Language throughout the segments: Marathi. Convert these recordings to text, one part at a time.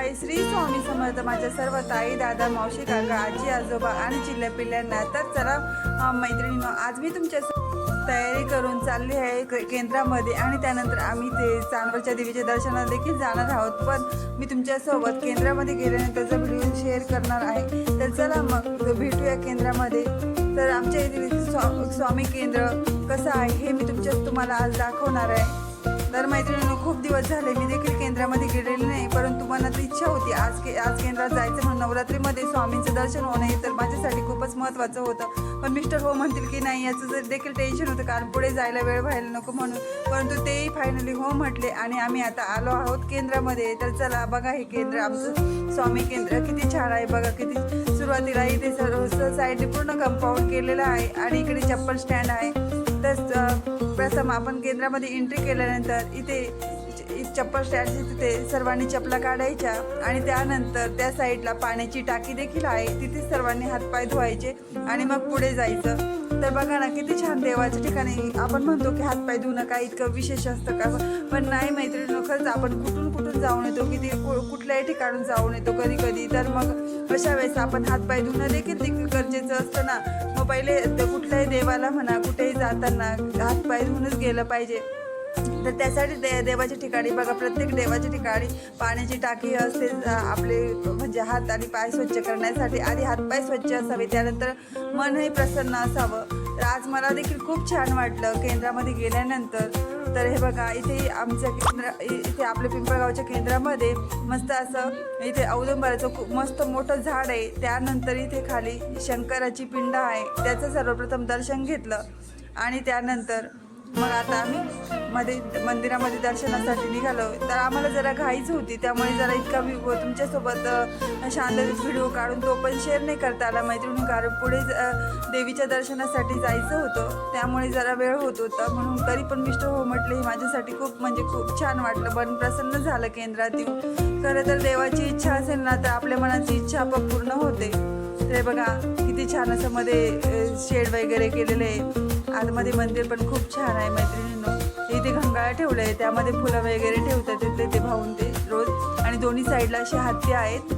हाय श्री स्वामी समर्थ माझ्या सर्व ताई दादा मावशी काका आजी आजोबा आणि चिल्ल्या पिल्ल्यांना तर चला अं, आज मी तुमच्या तयारी करून चालली आहे के- केंद्रामध्ये आणि त्यानंतर आम्ही ते चांदवडच्या देवीच्या दर्शनाला देखील जाणार आहोत. पण मी तुमच्यासोबत केंद्रामध्ये गेल्यानंतरचा व्हिडिओ शेअर करणार आहे तर चला मग भेटूया केंद्रामध्ये. तर आमच्या इथे स्वा- स्वामी केंद्र कसं आहे हे मी तुमच्या तुम्हाला आज दाखवणार आहे. तर मैत्रिणींनो खूप दिवस झाले मी देखील केंद्रामध्ये गेलेले नाही परंतु मनात इच्छा होती आज के आज केंद्रात जायचं म्हणून. नवरात्रीमध्ये स्वामींचं दर्शन होणं हे तर माझ्यासाठी खूपच महत्त्वाचं होतं. पण मिस्टर हो म्हणतील की नाही याचं जर देखील टेन्शन होतं कारण पुढे जायला वेळ व्हायला नको म्हणून. परंतु तेही फायनली हो म्हटले आणि आम्ही आता आलो आहोत केंद्रामध्ये. तर चला बघा हे केंद्र आमचं स्वामी केंद्र किती छान आहे बघा किती सुरुवातीला इथे सर्व साईडने पूर्ण कंपाऊंड केलेलं आहे आणि इकडे चप्पल स्टँड आहे. तर समापन आपण केंद्रामध्ये एंट्री केल्यानंतर इथे चप्पल स्टँडची तिथे सर्वांनी चपला काढायच्या आणि त्यानंतर त्या साईडला पाण्याची टाकी देखील आहे. तिथे सर्वांनी हातपाय धुवायचे आणि मग पुढे जायचं. तर बघा ना किती छान देवाच्या ठिकाणी आपण म्हणतो की हातपाय धुणं काय इतकं विशेष असतं का? पण नाही मैत्रिणी खरंच आपण कुठून कुठून जाऊन येतो किती कु- कुठल्याही ठिकाणून जाऊन येतो कधी कधी तर मग अशा वेळेस आपण हातपाय धुणं देखील देखील गरजेचं असतं ना. मग पहिले देवाला म्हणा कुठेही जाताना हातपाय धुवूनच गेलं पाहिजे. तर त्यासाठी दे देवाच्या ठिकाणी बघा प्रत्येक देवाच्या ठिकाणी पाण्याची टाकी असते आपले म्हणजे हात आणि पाय स्वच्छ करण्यासाठी. आधी हातपाय स्वच्छ असावे त्यानंतर मनही प्रसन्न असावं. तर आज मला देखील खूप छान वाटलं केंद्रामध्ये गेल्यानंतर. तर हे बघा इथे आमच्या केंद्र इथे आपल्या पिंपळगावच्या केंद्रामध्ये मस्त असं इथे औदुंबराचं खूप मस्त मोठं झाड आहे. त्यानंतर इथे खाली शंकराची पिंड आहे. त्याचं सर्वप्रथम दर्शन घेतलं आणि त्यानंतर मग आता आम्ही मध्ये मंदिरामध्ये दर्शनासाठी निघालो. तर आम्हाला जरा घाईच होती त्यामुळे जरा इतका व्हिडिओ तुमच्यासोबत शांत व्हिडिओ काढून तो पण शेअर नाही करता आला मैत्रिणी कारण पुढे देवीच्या दर्शनासाठी जायचं होतं. त्यामुळे जरा वेळ होत होता. म्हणून तरी पण मिस्टर हो म्हटले हे माझ्यासाठी खूप म्हणजे खूप छान वाटलं. पण प्रसन्न झालं केंद्रात येऊन. खरं तर देवाची इच्छा असेल ना तर आपल्या मनाची इच्छा पण पूर्ण होते. तर बघा किती छान असं मध्ये शेड वगैरे केलेलं आहे. आतमध्ये मंदिर पण खूप छान आहे मैत्रिणींनो. इथे घंगाळा ठेवलं आहे त्यामध्ये फुलं वगैरे ठेवतात तिथले ते भाऊन ते रोज. आणि दोन्ही साईडला असे हत्ती आहेत.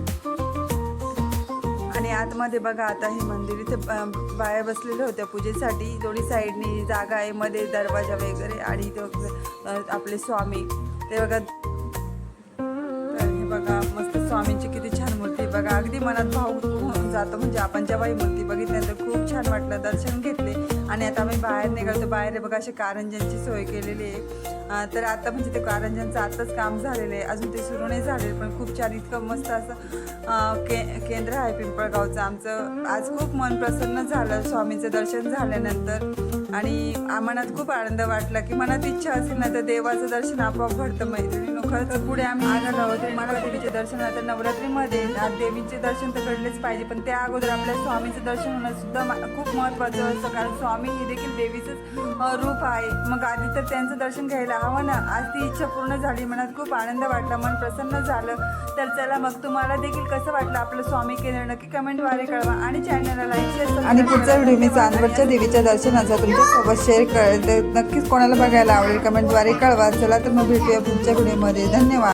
आणि आतमध्ये बघा आता हे मंदिर इथे बाया बसलेल्या होत्या पूजेसाठी. दोन्ही साईडनी जागा आहे मध्ये दरवाजा वगैरे आणि इथं आपले स्वामी. ते बघा हे बघा मस्त स्वामींची किती छान मूर्ती आहे. बघा अगदी मनात भाव जातो जातं म्हणजे आपण जेव्हा ही मूर्ती बघितल्यानंतर खूप छान वाटलं. दर्शन घेतले. आणि आता आम्ही बाहेर निघालो बाहेर बघा असे कारंजांची सोय केलेली आहे. तर आता म्हणजे ते कारंजांचं आताच काम झालेलं आहे. अजून ते सुरू नाही झालेलं पण खूप छान इतकं मस्त असं के केंद्र आहे पिंपळगावचं आमचं. आज खूप मन प्रसन्न झालं स्वामीचं दर्शन झाल्यानंतर. आणि मनात खूप आनंद वाटला की मनात इच्छा असेल ना तर देवाचं दर्शन आपोआप घडतं. मैत्रिणी खरंच पुढे आम्ही आनंद आहोत. मला देवीचे दर्शन आता नवरात्रीमध्ये देवीचे दर्शन तर घडलेच पाहिजे पण त्या अगोदर आपल्या स्वामीचं दर्शन होणं सुद्धा खूप महत्त्वाचं असतं. कारण स्वामी हे देखील देवीचंच रूप आहे. मग आधी तर त्यांचं दर्शन घ्यायला हवं ना? आज ती इच्छा पूर्ण झाली मनात खूप आनंद वाटला मन प्रसन्न झालं. तर चला मग तुम्हाला देखील कसं वाटलं आपलं स्वामी केंद्र? नक्की कमेंटद्वारे कळवा आणि चॅनलला लाईक शेअर आणि पुढचा व्हिडिओ मी चांदवडच्या देवीच्या दर्शनाचा तुमच्यासोबत शेअर करेल. नक्कीच कोणाला बघायला आवडेल कमेंटद्वारे कळवा. चला तर मग भेटूया पुढच्या व्हिडिओमध्ये. धन्यवाद.